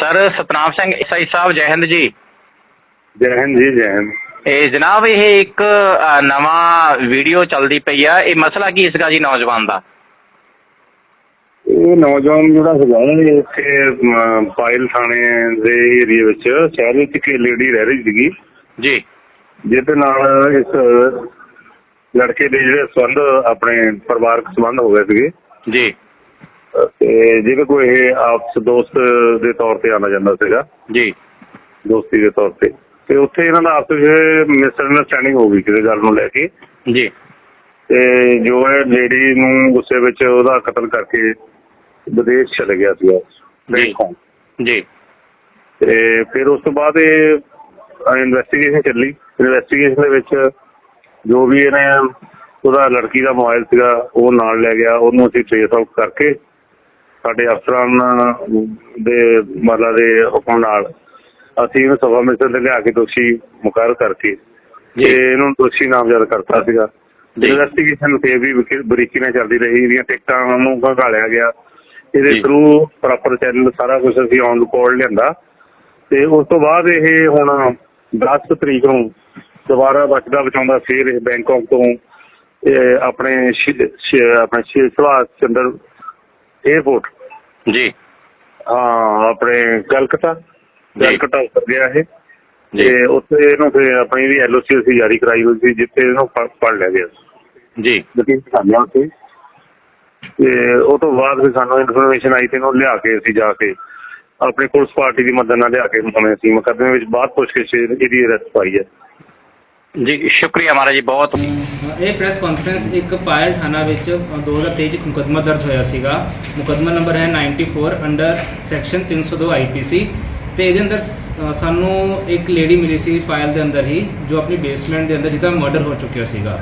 Sir Satnam Singh ਸਾਈ ਸਾਹਿਬ ਜੈ ਹਿੰਦ ਜੀ। ਜੈ ਹਿੰਦ ਜੀ ਜੈ ਹਿੰਦ। ਇਹ ਜਨਾਬ ਇਹ ਇੱਕ ਨਵਾਂ ਵੀਡੀਓ ਚੱਲਦੀ ਪਈ ਆ। ਇਹ ਮਸਲਾ ਕੀ ਸੀਗਾ ਜੀ ਨੌਜਵਾਨ ਦਾ? ਇਹ ਨੌਜਵਾਨ ਜਿਹੜਾ ਹੈਗਾ ਇੱਥੇ ਪਾਇਲ ਥਾਣੇ ਦੇ ਏਰੀਆ ਵਿੱਚ ਸ਼ਹਿਰ ਵਿੱਚ ਇੱਕ ਲੇਡੀ ਰਹਿ ਰਹੀ ਸੀਗੀ। ਜੀ। ਜਿਹਦੇ ਨਾਲ ਇਸ ਲੜਕੇ ਦੇ ਜਿਹੜੇ ਸੰਬੰਧ ਆਪਣੇ ਪਰਿਵਾਰਕ ਸੰਬੰਧ ਹੋ ਗਏ ਸੀਗੇ। ਜੀ। ਤੇ ਜਿਹਦੇ ਕੋਈ ਇਹ ਆਪਸ ਦੋਸਤ ਦੇ ਤੌਰ ਤੇ ਆਣਾ ਜਾਂਦਾ ਸੀਗਾ। ਜੀ। ਦੋਸਤੀ ਦੇ ਤੌਰ ਤੇ। ਤੇ ਉੱਥੇ ਇਹਨਾਂ ਦਾ ਆਪਸ ਵਿੱਚ ਮਿਸ ਅੰਡਰਸਟੈਂਡਿੰਗ ਹੋ ਗਈ ਕਿਸੇ ਗੱਲ ਨੂੰ ਲੈ ਕੇ। ਜੀ। ਤੇ ਜੋ ਹੈ ਲੇਡੀ ਨੂੰ ਗੁੱਸੇ ਵਿੱਚ ਉਹਦਾ ਕਤਲ ਕਰਕੇ ਵਿਦੇਸ਼ ਚਲੇ ਗਿਆ ਜੀ। ਤੇ ਫਿਰ ਉਸ ਤੋਂ ਬਾਅਦ ਇਹ ਇਨਵੈਸਟੀਗੇਸ਼ਨ ਚੱਲੀ। ਇਨਵੈਸਟੀਗੇਸ਼ਨ ਦੇ ਵਿੱਚ ਜੋ ਵੀ ਇਹਨੇ ਉਹਦਾ ਲੜਕੀ ਦਾ ਮੋਬਾਈਲ ਸੀਗਾ ਉਹ ਨਾਲ ਲੈ ਗਿਆ। ਉਹਨੂੰ ਅਸੀਂ ਟ੍ਰੇਸ ਆਊਟ ਕਰਕੇ ਸਾਡੇ ਅਫਸਰਾਂ ਦੇ ਮਤਲਬ ਦੇ ਹੁਕਮ ਨਾਲ ਅਸੀਂ ਇਹਨੂੰ ਸਭਾ ਮਿਸ਼ਨ ਤੇ ਲਿਆ ਕੇ ਦੋਸ਼ੀ ਮੁਕਰਰ ਕਰਕੇ ਤੇ ਇਹਨੂੰ ਦੋਸ਼ੀ ਨਾਮਜ਼ਦ ਕਰਤਾ ਸੀਗਾ। ਇਨਵੈਸਟੀਗੇਸ਼ਨ ਤੇ ਵੀ ਬਰੀਕੀ ਨਾਲ ਚੱਲਦੀ ਰਹੀ ਇਹਦੀਆਂ ਟਿਕਟਾਂ ਨੂੰ ਘਾਲਿਆ ਗਿਆ। ਇਹਦੇ। ਥਰੂ ਪ੍ਰੋਪਰ ਚੈਨਲ ਸਾਰਾ ਕੁਝ ਅਸੀਂ ਔਨ ਰਿਕਾਰਡ ਲਿਆਂਦਾ। ਤੇ ਉਸ ਤੋਂ ਬਾਅਦ ਇਹ ਹੁਣ 10 ਤਰੀਕ ਨੂੰ ਦੁਬਾਰਾ ਬਚਦਾ ਬਚਾਉਂਦਾ ਫੇਰ ਇਹ ਬੈਂਕਾਕ ਤੋਂ ਆਪਣੇ ਆਪਣੇ ਸੁਭਾਸ਼ ਚੰਦਰ 에어ਪੋਰਟ ਜੀ। ਹਾਂ ਆਪਣੇ ਕਲਕੱਤਾ। ਕਲਕੱਤਾ ਉਤਰ ਗਿਆ ਇਹ। ਤੇ ਉੱਥੇ ਇਹਨੂੰ ਫਿਰ ਆਪਣੀ ਵੀ ਐਲਓਸੀ ਅਸੀਂ ਜਾਰੀ ਕਰਾਈ ਹੋਈ ਸੀ ਜਿੱਥੇ ਇਹਨੂੰ ਫੜ ਲਿਆ ਗਿਆ ਜੀ। ਲੇਕਿਨ ਸਾਨੂੰ ਉੱਥੇ। ਤੇ ਉਹ ਤੋਂ ਬਾਅਦ ਫਿਰ ਸਾਨੂੰ ਇਨਫੋਰਮੇਸ਼ਨ ਆਈ ਤੇ ਇਹਨੂੰ ਲਿਆ ਕੇ ਅਸੀਂ ਜਾ ਕੇ ਆਪਣੀ ਪੁਲਿਸ ਪਾਰਟੀ ਦੀ ਮਦਦ ਨਾਲ ਲਿਆ ਕੇ ਹੁਣੇ ਅਸੀਂ ਮੁਕੱਦਮੇ ਵਿੱਚ ਬਾਅਦ ਪੁੱਛ ਕੇ ਇਹਦੀ ਅਰੈਸਟ ਪਾਈ ਹੈ। ਜੀ, ਸ਼ੁਕਰੀਆ ਮਹਾਰਾਜ ਜੀ, ਬਹੁਤ। ਇਹ ਪ੍ਰੈਸ ਕਾਨਫਰੰਸ ਇੱਕ ਪਾਇਲ ਥਾਣਾ ਵਿੱਚ 2023 ਚ ਮੁਕੱਦਮਾ ਦਰਜ ਹੋਇਆ ਸੀਗਾ। ਮੁਕੱਦਮਾ ਨੰਬਰ ਹੈ 94 ਅੰਡਰ ਸੈਕਸ਼ਨ 302 ਆਈਪੀਸੀ ਤੇ ਇਹਦੇ ਅੰਦਰ ਸਾਨੂੰ ਇੱਕ ਲੇਡੀ ਮਿਲੀ ਸੀ ਪਾਇਲ ਦੇ ਅੰਦਰ ਹੀ, ਜੋ ਆਪਣੀ ਬੇਸਮੈਂਟ ਦੇ ਅੰਦਰ ਜਿਹਦਾ ਮਰਡਰ ਹੋ ਚੁੱਕਿਆ ਸੀਗਾ।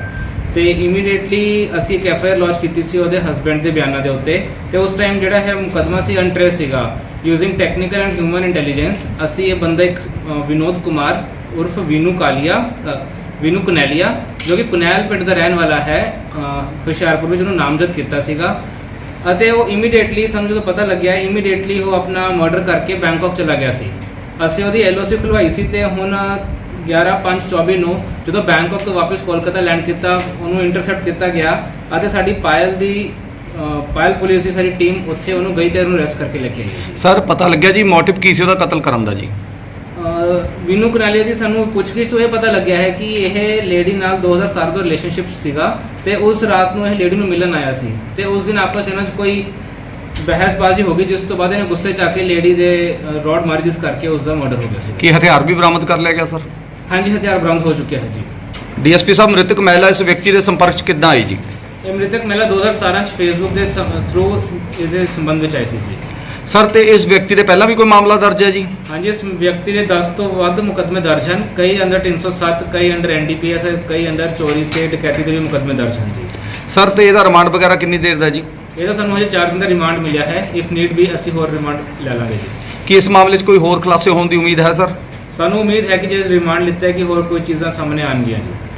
ਤੇ ਇਮੀਡੀਏਟਲੀ ਅਸੀਂ ਇੱਕ ਐਫ ਆਈ ਆਰ ਲਾਂਚ ਕੀਤੀ ਸੀ ਉਹਦੇ ਹਸਬੰਡ ਦੇ ਬਿਆਨਾਂ ਦੇ ਉੱਤੇ। ਤੇ ਉਸ ਟਾਈਮ ਜਿਹੜਾ ਹੈ ਮੁਕੱਦਮਾ ਸੀ ਅਨਟ੍ਰੇਸ ਸੀਗਾ। Using technical and human intelligence ਅਸੀਂ ਇਹ ਬੰਦਾ ਇੱਕ ਵਿਨੋਦ ਕੁਮਾਰ ਉਰਫ ਵੀਨੂ ਕਾਲੀਆ ਵਿਨੂ ਕੁਨੈਲੀਆ, ਜੋ ਕਿ ਕੁਨੈਲ ਪਿੰਡ ਦਾ ਰਹਿਣ ਵਾਲਾ ਹੈ ਹੁਸ਼ਿਆਰਪੁਰ ਵਿੱਚ ਉਹਨੂੰ ਨਾਮਜ਼ਦ ਕੀਤਾ ਸੀਗਾ। ਅਤੇ ਉਹ ਇਮੀਡੀਏਟਲੀ ਸਾਨੂੰ ਜਦੋਂ ਪਤਾ ਲੱਗਿਆ ਇਮੀਡੀਏਟਲੀ ਉਹ ਆਪਣਾ ਮਰਡਰ ਕਰਕੇ ਬੈਂਕਾਕ ਚਲਾ ਗਿਆ ਸੀ। ਅਸੀਂ ਉਹਦੀ ਐਲਓਸੀ ਖੁਲਵਾਈ ਸੀ ਤੇ ਹੁਣ 11/5/24 ਨੂੰ ਜਦੋਂ ਬੈਂਕਾਕ ਤੋਂ ਵਾਪਸ ਕੋਲਕਾਤਾ ਲੈਂਡ ਕੀਤਾ, ਉਹਨੂੰ ਇੰਟਰਸੈਪਟ ਕੀਤਾ ਗਿਆ ਅਤੇ ਸਾਡੀ ਪਾਇਲ ਦੀ ਪਾਇਲ ਪੁਲਿਸ ਦੀ ਸਾਰੀ ਟੀਮ ਉੱਥੇ ਉਹਨੂੰ ਗਈ ਤੇ ਉਹਨੂੰ ਅਰੈਸਟ ਕਰਕੇ ਲੈ ਕੇ ਆਈ। ਸਰ ਪਤਾ ਲੱਗਿਆ ਜੀ ਮੋਟਿਵ ਕੀ ਸੀ ਉਹਦਾ ਕਤਲ ਕਰਨ ਦਾ ਜੀ? ਵਿਨੂ ਕੁਨਾਲੀਆ ਦੀ ਸਾਨੂੰ ਪੁੱਛਗਿੱਛ ਤੋਂ ਇਹ ਪਤਾ ਲੱਗਿਆ ਹੈ ਕਿ ਇਹ ਲੇਡੀ ਨਾਲ 2017 ਤੋਂ ਰਿਲੇਸ਼ਨਸ਼ਿਪ ਸੀਗਾ ਤੇ ਉਸ ਰਾਤ ਨੂੰ ਇਹ ਲੇਡੀ ਨੂੰ ਮਿਲਣ ਆਇਆ ਸੀ ਤੇ ਉਸ ਦਿਨ ਆਪਸ ਇਹਨਾਂ 'ਚ ਕੋਈ ਬਹਿਸਬਾਜ਼ੀ ਹੋ ਗਈ ਜਿਸ ਤੋਂ ਬਾਅਦ ਇਹਨੇ ਗੁੱਸੇ 'ਚ ਆ ਕੇ ਲੇਡੀ ਦੇ ਰੋਡ ਮਾਰੀ ਜਿਸ ਕਰਕੇ ਉਸ ਦਾ ਮਰਡਰ ਹੋ ਗਿਆ ਸੀ। ਕੀ ਹਥਿਆਰ ਵੀ ਬਰਾਮਦ ਕਰ ਲਿਆ ਗਿਆ ਸਰ? ਹਾਂਜੀ ਹਥਿਆਰ ਬਰਾਮਦ ਹੋ ਚੁੱਕਿਆ ਹੈ ਜੀ। ਡੀਐਸਪੀ ਸਾਹਿਬ ਮ੍ਰਿਤਕ ਮਹਿਲਾ ਇਸ ਵਿਅਕਤੀ ਦੇ ਸੰਪਰਕ 'ਚ ਕਿੱਦਾਂ ਆਈ ਜੀ? ਇਹ ਮ੍ਰਿਤਕ ਮਹਿਲਾ 2017 ਚ ਫੇਸਬੁੱਕ ਦੇ ਥਰੂ ਇਸ ਦੇ ਸੰਬੰਧ ਵਿੱਚ ਆਈ ਸੀ ਜੀ। ਸਰ ਤੇ ਇਸ ਵਿਅਕਤੀ ਦੇ ਪਹਿਲਾਂ ਵੀ ਕੋਈ ਮਾਮਲਾ ਦਰਜ ਹੈ ਜੀ? ਹਾਂਜੀ ਇਸ ਵਿਅਕਤੀ ਦੇ 10 ਤੋਂ ਵੱਧ ਮੁਕੱਦਮੇ ਦਰਜ ਹਨ। ਕਈ ਅੰਡਰ 307 ਕਈ ਅੰਡਰ ਐਨਡੀਪੀਐਸ ਕਈ ਅੰਡਰ ਚੋਰੀ ਤੇ ਡਕੈਤੀ ਦੇ ਵੀ ਮੁਕੱਦਮੇ ਦਰਜ ਹਨ ਜੀ। ਸਰ ਤੇ ਇਹਦਾ ਰਿਮਾਂਡ ਵਗੈਰਾ ਕਿੰਨੀ ਦੇਰ ਦਾ ਜੀ? ਇਹਦਾ ਸਾਨੂੰ ਹਜੇ 4 ਦਿਨ ਦਾ ਰਿਮਾਂਡ ਮਿਲਿਆ ਹੈ। ਇਫ ਨੀਡ ਵੀ ਅਸੀਂ ਹੋਰ ਰਿਮਾਂਡ ਲੈ ਲਾਂਗੇ ਜੀ। ਕੀ ਇਸ ਮਾਮਲੇ 'ਚ ਕੋਈ ਹੋਰ ਖੁਲਾਸੇ ਹੋਣ ਦੀ ਉਮੀਦ ਹੈ ਸਰ? ਸਾਨੂੰ ਉਮੀਦ ਹੈ ਕਿ ਜੇ ਰਿਮਾਂਡ ਲਿੱਤਾ ਹੈ ਕਿ ਹੋਰ ਕੋਈ ਚੀਜ਼ਾਂ ਸਾਹਮਣੇ ਆਉਣਗੀਆਂ ਜੀ।